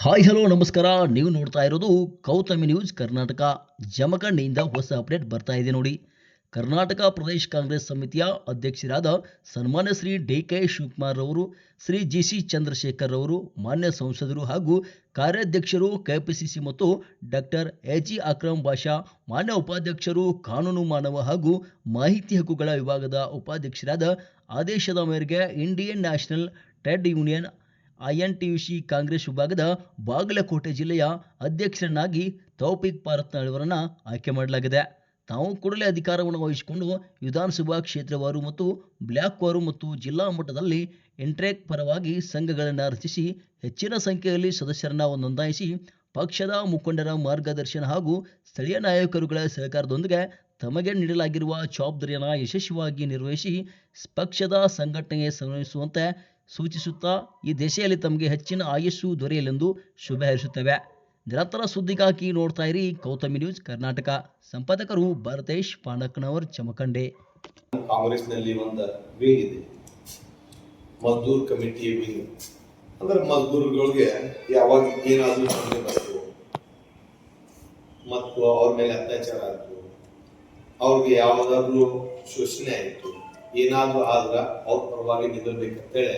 Hi hello ನಮಸ್ಕಾರ. ನೀವು ನೋಡ್ತಾ ಇರೋದು ಕೌತಮಿ ನ್ಯೂಸ್, ಕರ್ನಾಟಕ. ಜಮಖಂಡಿಯಿಂದ ಹೊಸ ಅಪ್ಡೇಟ್ ಬರ್ತಾ ಇದೆ ನೋಡಿ. ಕರ್ನಾಟಕ ಪ್ರದೇಶ ಕಾಂಗ್ರೆಸ್ ಸಮಿತಿಯ ಅಧ್ಯಕ್ಷರಾದ ಸನ್ಮಾನ್ಯ ಶ್ರೀ ಡಿ ಕೆ ಶಿವಕುಮಾರ್ ಅವರು ಶ್ರೀ ಜಿ ಸಿ ಚಂದ್ರಶೇಖರ್ ಅವರು ಮಾನ್ಯ ಸಂಸದರು ಹಾಗೂ ಕಾರ್ಯಾಧ್ಯಕ್ಷರು ಕೆಪಿಸಿಸಿ ಮತ್ತು doctor A G Akram Basha, ಮಾನ್ಯ ಉಪಾಧ್ಯಕ್ಷರು ಕಾನೂನು ಮಾನವ ಹಾಗೂ ಮಾಹಿತಿ ಹಕ್ಕುಗಳ ವಿಭಾಗದ ಉಪಾಧ್ಯಕ್ಷರಾದ ಆದೇಶದ ಮೇರೆಗೆ Indian National Trade Union INTUC Congress ವಿಭಾಗದ ಬಾಗಲಕೋಟೆ ಜಿಲ್ಲೆಯ ಅಧ್ಯಕ್ಷರನ್ನಾಗಿ ತೌಫಿಕ್ ಪಾರತ್ನಾಳ್ ಆಯ್ಕೆ ಮಾಡಲಾಗಿದೆ. ತಾವು ಕೂಡಲೇ ಅಧಿಕಾರವನ್ನು ವಹಿಸಿಕೊಂಡು ವಿಧಾನಸಭಾ ಕ್ಷೇತ್ರವಾರು ಮತ್ತು ಬ್ಲಾಕ್ವಾರು ಮತ್ತು ಜಿಲ್ಲಾ ಮಟ್ಟದಲ್ಲಿ ಇಂಟ್ರೆಕ್ ಪರವಾಗಿ ಸಂಘಗಳನ್ನು ರಚಿಸಿ ಹೆಚ್ಚಿನ ಸಂಖ್ಯೆಯಲ್ಲಿ ಸದಸ್ಯರನ್ನು ನೋಂದಾಯಿಸಿ ಪಕ್ಷದ ಮುಖಂಡರ ಮಾರ್ಗದರ್ಶನ ಹಾಗೂ ಸ್ಥಳೀಯ ನಾಯಕರುಗಳ ಸಹಕಾರದೊಂದಿಗೆ ತಮಗೆ ನೀಡಲಾಗಿರುವ ಜವಾಬ್ದಾರಿಯನ್ನು ಯಶಸ್ವಿಯಾಗಿ ನಿರ್ವಹಿಸಿ ಪಕ್ಷದ ಸಂಘಟನೆಗೆ ಸಂಬಂಧಿಸುವಂತೆ ಸೂಚಿಸುತ್ತಾ, ಈ ದೆಸೆಯಲ್ಲಿ ತಮಗೆ ಹೆಚ್ಚಿನ ಆಯಸ್ಸು ದೊರೆಯಲೆಂದು ಶುಭ ಹರಿಸುತ್ತವೆ. ನಿರಂತರ ಸುದ್ದಿಗಾಗಿ ನೋಡ್ತಾ ಇರಿ, ಗೌತಮಿ ನ್ಯೂಸ್ ಕರ್ನಾಟಕ. ಸಂಪಾದಕರು ಭರತೇಶ್ ಪಾಂಡಕ್ಕನವರ್ ಚಮಕಂಡೆ. ಕಾಂಗ್ರೆಸ್ನಲ್ಲಿ ಒಂದು ವಿಂಗ್ ಇದೆ. ಮಜ್ದೂರ್ ಕಮಿಟಿ ವಿಂಗ್ ಅಂದ್ರೆ ಮಜ್ದೂರ್ಗಳಿಗೆ ಯಾವಾಗ ಏನಾದ್ರೂ ಬಂತು, ಮತ್ತು ಅವ್ರ ಮೇಲೆ ಅತ್ಯಾಚಾರ ಆಯ್ತು ಅವ್ರಿಗೆ ಯಾವ್ದಾದ್ರು ಶೋಷಣೆ ಆಯ್ತು. ಏನಾದ್ರೂ ಆದ್ರೆ ಅವ್ರ ಪರವಾಗಿ ನಿಲ್ಲಬೇಕಂತೇಳಿ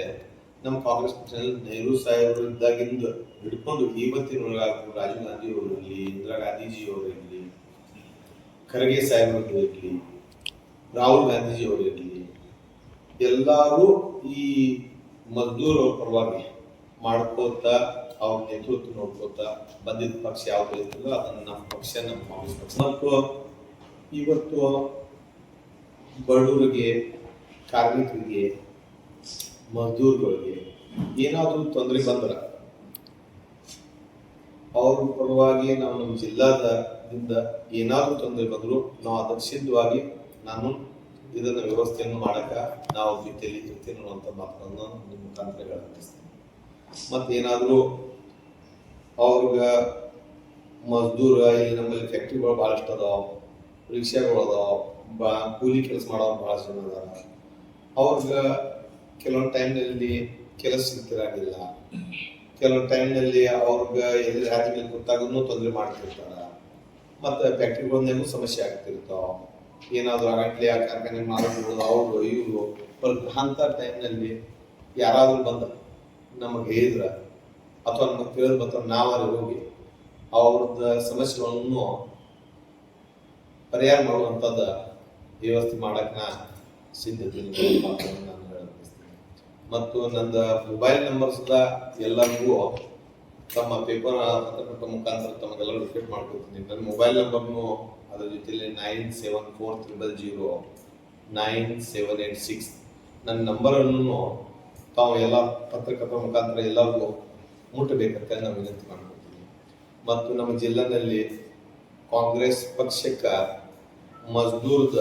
ನಮ್ಮ ಕಾಂಗ್ರೆಸ್ ಪಕ್ಷದಲ್ಲಿ ನೆಹರು ಸಾಹೇಬರು ಇದ್ದಾಗಿಂದ ಹಿಡ್ಕೊಂಡು ಇವತ್ತಿನೊಳಗಾದ್ರು ರಾಜೀವ್ ಗಾಂಧಿ ಅವರು ಇಂದಿರಾ ಗಾಂಧೀಜಿ ಅವರು ಇರಲಿ, ಖರ್ಗೆ ಸಾಹೇಬರು ಇರಲಿ, ರಾಹುಲ್ ಗಾಂಧೀಜಿ ಅವರು ಇರಲಿ, ಎಲ್ಲರೂ ಈ ಮಜ್ದೂರ್ ಅವ್ರ ಪರವಾಗಿ ಮಾಡ್ಕೋತ ಅವ್ರ ನೇತೃತ್ವ ನೋಡ್ಕೋತ ಬಂದಿದ್ದ ಪಕ್ಷ ಯಾವ್ದು ಇರ್ತದೋ ಅದನ್ನ ನಮ್ಮ ಪಕ್ಷ, ನಮ್ಮ ಕಾಂಗ್ರೆಸ್ ಪಕ್ಷ. ಮತ್ತು ಇವತ್ತು ಬಡವರಿಗೆ ಕಾರ್ಮಿಕರಿಗೆ, ಮಜ್ದೂರ್ಗಳಿಗೆ ಏನಾದರೂ ತೊಂದರೆ ಬಂದ್ರ, ಅವ್ರ ಪರವಾಗಿ ನಾವು ನಮ್ಮ ಜಿಲ್ಲಾದಿಂದ ಏನಾದರೂ ತೊಂದರೆ ಬಂದ್ರು, ನಾವು ಅದಕ್ಕೆ ಸಿದ್ಧವಾಗಿ ನಾನು ಇದನ್ನ ವ್ಯವಸ್ಥೆಯನ್ನು ಮಾಡಕ ನಾವು ಜೊತೆಯಲ್ಲಿ ಜೊತೆ ಅನ್ನುವಂಥ ಮಾತನ್ನು ನಿಮ್ಮ ಮುಖಾಂತರ ಮತ್ತೆ ಮತ್ತೇನಾದ್ರೂ ಅವ್ರಿಗ ಮಜ್ದೂರ, ಇಲ್ಲಿ ನಮ್ಮಲ್ಲಿ ಫ್ಯಾಕ್ಟ್ರಿಗಳು ಭಾಳಷ್ಟು ಅದಾವ, ರಿಕ್ಷಾಗಳು ಅದಾವ, ಬಾ, ಕೂಲಿ ಕೆಲಸ ಮಾಡೋರು ಭಾಳ ಜನ ಅದಾರ. ಅವ್ರಿಗೆ ಕೆಲವೊಂದು ಟೈಮ್ನಲ್ಲಿ ಕೆಲಸ ಸಿಗ್ತಿರಂಗಿಲ್ಲ. ಕೆಲವೊಂದು ಟೈಮ್ನಲ್ಲಿ ಅವ್ರಿಗೆ ಎಲ್ಲಿ ರಾಜ್ಯದಲ್ಲಿ ಗೊತ್ತಾಗೂ ತೊಂದರೆ ಮಾಡ್ತಿರ್ತಾರ. ಮತ್ತೆ ಫ್ಯಾಕ್ಟ್ರಿ ಬಂದಾಗೂ ಸಮಸ್ಯೆ ಆಗ್ತಿರ್ತಾವ ಏನಾದ್ರು ಆಗಟ್ಲೆ ಆ ಕಾರ್ಖಾನೆ ಮಾಡೋದು ಅವರು, ಇವರು ಅಂತ ಟೈಮ್ನಲ್ಲಿ ಯಾರಾದ್ರೂ ಬಂದ ನಮಗೆ ಹೇಳಿದ್ರ. ಅಥವಾ ನಮಗೆ ತಿಳಿದು ಬರ್ತಾವ ನಾವಲ್ಲಿ ಹೋಗಿ ಅವ್ರದ್ದು ಸಮಸ್ಯೆಗಳನ್ನು ಪರಿಹಾರ ಮಾಡುವಂಥದ್ದು ವ್ಯವಸ್ಥೆ ಮಾಡಕ್ ನಾ ಮತ್ತು ನನ್ನ ಮೊಬೈಲ್ ನಂಬರ್ ಎಲ್ಲರಿಗೂ ತಮ್ಮ ಪೇಪರ್ ಪತ್ರಕರ್ತ ಮುಖಾಂತರ ತಮಗೆಲ್ಲ ರಿಪೀಟ್ ಮಾಡ್ಕೊತೀನಿ ನನ್ನ ಮೊಬೈಲ್ ನಂಬರ್ನು ಅದರ ಜೊತೆಯಲ್ಲಿ nine seven four triple zero nine seven eight six ನನ್ನ ನಂಬರನ್ನು ತಾವು ಎಲ್ಲ ಪತ್ರಕರ್ತರ ಮುಖಾಂತರ ಎಲ್ಲರಿಗೂ ಮುಟ್ಟಬೇಕಂತ ನಾನು ವಿನಂತಿ ಮಾಡ್ಕೊತೀನಿ ಮತ್ತು ನಮ್ಮ ಜಿಲ್ಲೆನಲ್ಲಿ ಕಾಂಗ್ರೆಸ್ ಪಕ್ಷಕ್ಕೆ ಮಜ್ದೂರ್ದ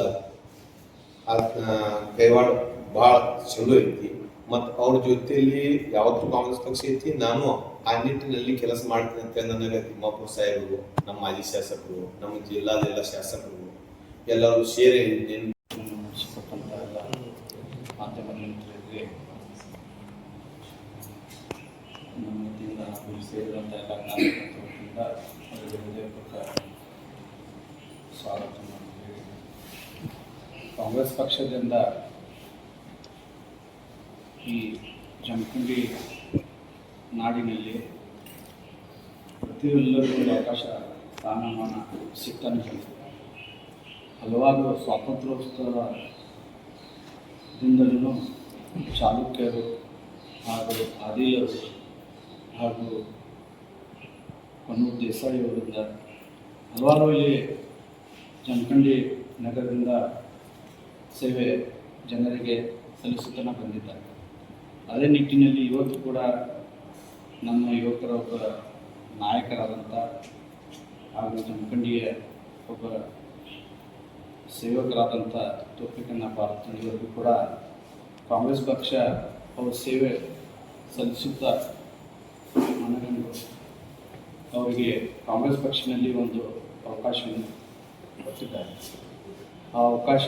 ಕೈವಾಡ ಭಾಳ ಚಲೋ ಐತಿ. ಮತ್ತು ಅವ್ರ ಜೊತೆಯಲ್ಲಿ ಯಾವತ್ತೂ ಕಾಂಗ್ರೆಸ್ ಪಕ್ಷ ಐತಿ, ನಾನು ಆ ನಿಟ್ಟಿನಲ್ಲಿ ಕೆಲಸ ಮಾಡ್ತೀನಿ ಅಂತ ನನಗೆ ತಿಮ್ಮಾಪುರ ಸಾಹೇಬರು, ನಮ್ಮ ಮಾಜಿ ಶಾಸಕರು, ನಮ್ಮ ಜಿಲ್ಲಾದ ಎಲ್ಲ ಶಾಸಕರು ಎಲ್ಲರೂ ಸೇರಿ ಮಾಧ್ಯಮ ಎಲ್ಲ ಕಾರ್ಯಕರ್ತರ ಅವರಿಗೆ ಹೃದಯಪೂರ್ವಕ ಕಾಂಗ್ರೆಸ್ ಪಕ್ಷದಿಂದ ಈ ಜಮಖಂಡಿ ನಾಡಿನಲ್ಲಿ ಪ್ರತಿಯೊಲ್ಲರಿಗೂ ಅವಕಾಶ, ಸ್ಥಾನಮಾನ ಸಿಗ್ತಾನೆ ಹಲವಾರು ಸ್ವಾತಂತ್ರ್ಯೋತ್ಸವದಿಂದಲೂ ಚಾಲುಕ್ಯರು ಹಾಗೂ ಆದಿಲರು ಹಾಗೂ ಕನ್ನೂರು ದೇಸಾಯಿ ಅವರಿಂದ, ಹಲವಾರು ಇಲ್ಲಿ ಜಮಖಂಡಿ ನಗರದಿಂದ ಸೇವೆ ಜನರಿಗೆ ಸಲ್ಲಿಸುತ್ತಾ ಬಂದಿದ್ದಾರೆ. ಅದೇ ನಿಟ್ಟಿನಲ್ಲಿ ಇವತ್ತು ಕೂಡ ನಮ್ಮ ಯುವಕರ ಒಬ್ಬ ನಾಯಕರಾದಂಥ ಹಾಗೂ ಜಮಖಂಡಿಯ ಒಬ್ಬ ಸೇವಕರಾದಂಥ ತೋಪಿಕನ್ನ ಭಾರತೀಯರಿಗೂ ಕೂಡ ಕಾಂಗ್ರೆಸ್ ಪಕ್ಷ ಅವರ ಸೇವೆ ಸಲ್ಲಿಸುತ್ತಾ ಮನಗಂಡು ಅವರಿಗೆ ಕಾಂಗ್ರೆಸ್ ಪಕ್ಷದಲ್ಲಿ ಒಂದು ಅವಕಾಶವನ್ನು ಕೊಟ್ಟಿದ್ದಾರೆ. ಆ ಅವಕಾಶ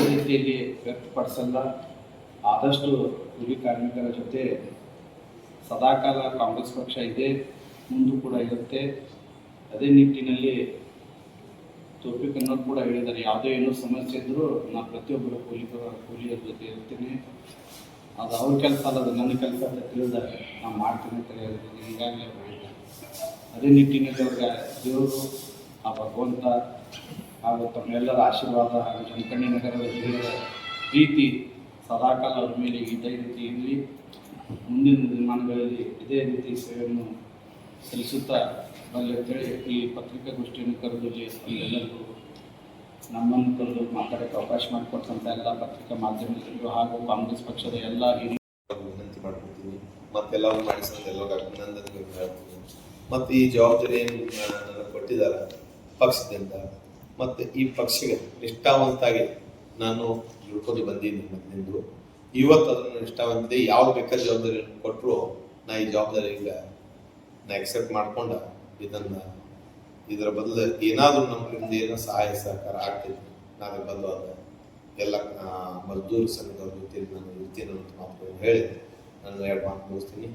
ಯಾವುದೇ ರೀತಿಯಲ್ಲಿ ವ್ಯಕ್ತಪಡಿಸಲ್ಲ, ಆದಷ್ಟು ಕೂಲಿ ಕಾರ್ಮಿಕರ ಜೊತೆ ಸದಾಕಾಲ ಕಾಂಗ್ರೆಸ್ ಪಕ್ಷ ಇದೆ, ಮುಂದೂ ಕೂಡ ಇರುತ್ತೆ. ಅದೇ ನಿಟ್ಟಿನಲ್ಲಿ ತೋಪಿಕ್ ಕೂಡ ಹೇಳಿದ್ದಾರೆ. ಯಾವುದೇ ಏನೋ ಸಮಸ್ಯೆ ಇದ್ದರೂ ನಾನು ಪ್ರತಿಯೊಬ್ಬರ ಕೂಲಿಗರ ಕೂಲಿಯರ ಜೊತೆ ಇರ್ತೀನಿ. ಅದು ಅವ್ರ ಕೆಲಸ ಅದು ನನ್ನ ಕೆಲಸ ಅಂತ ತಿಳಿದಾಗ ನಾನು ಮಾಡ್ತೀನಿ ಅಂತ ಹೇಳಿದ್ದೀನಿ ಈಗಾಗಲೇ ಅದೇ ನಿಟ್ಟಿನಲ್ಲಿ ಅವ್ರಿಗೆ ದೇವರು ಆ ಭಗವಂತ ಹಾಗೂ ತಮ್ಮೆಲ್ಲರ ಆಶೀರ್ವಾದ ಹಾಗೂ ಜಮಖಂಡಿ ನಗರದ ಹಿರಿಯರ ಪ್ರೀತಿ ಸದಾಕಾಲ ಅವರ ಮೇಲೆ ಇದೇ ರೀತಿ ಇರಲಿ. ಮುಂದಿನ ದಿನಮಾನಗಳಲ್ಲಿ ಇದೇ ರೀತಿ ಸೇವೆಯನ್ನು ಸಲ್ಲಿಸುತ್ತಾ ಅಂತೇಳಿ ಈ ಪತ್ರಿಕಾಗೋಷ್ಠಿಯನ್ನು ಕರೆದು ಎಲ್ಲರಿಗೂ ನಮ್ಮನ್ನು ಕರೆದು ಮಾತಾಡೋಕ್ಕೆ ಅವಕಾಶ ಮಾಡಿಕೊಟ್ಟಂಥ ಎಲ್ಲ ಪತ್ರಿಕಾ ಮಾಧ್ಯಮದಲ್ಲಿ ಹಾಗೂ ಕಾಂಗ್ರೆಸ್ ಪಕ್ಷದ ಎಲ್ಲ ವಿನಂತಿ ಮತ್ತು ಈ ಜವಾಬ್ದಾರಿ ಕೊಟ್ಟಿದ್ದಾರೆ ಪಕ್ಷದಿಂದ. ಮತ್ತು ಈ ಪಕ್ಷಿಗೆ ನಿಷ್ಠಾವಂತಾಗಿ ನಾನು ದುಡ್ಕೊಂಡು ಬಂದೀನಿ ಮೊದಲಿಂದು ಇವತ್ತು ಅದನ್ನು ನಿಷ್ಠಾವಂತಿದೆ. ಯಾವ ಬೇಕಾದ ಜವಾಬ್ದಾರಿ ಕೊಟ್ಟರು ನಾ ಈ ಜವಾಬ್ದಾರಿ ಈಗ ನಾ ಎಕ್ಸೆಪ್ಟ್ ಮಾಡ್ಕೊಂಡು ಇದನ್ನು ಇದರ ಬದಲು ಏನಾದರೂ ನಮ್ಮಿಂದ ಏನೋ ಸಹಾಯ ಸಹಕಾರ ಆಗ್ತೈತಿ ನಾನು ಬಂದು ಅಂತ ಎಲ್ಲ ಮಜ್ದೂರು ಸಂಘದವ್ರ ಜೊತೆ ನಾನು ಇರ್ತೀನಿ ಅಂತ ಮಾತು ಹೇಳಿ ನಾನು ಎರಡು ಮಾತು ಮುಗಿಸ್ತೀನಿ.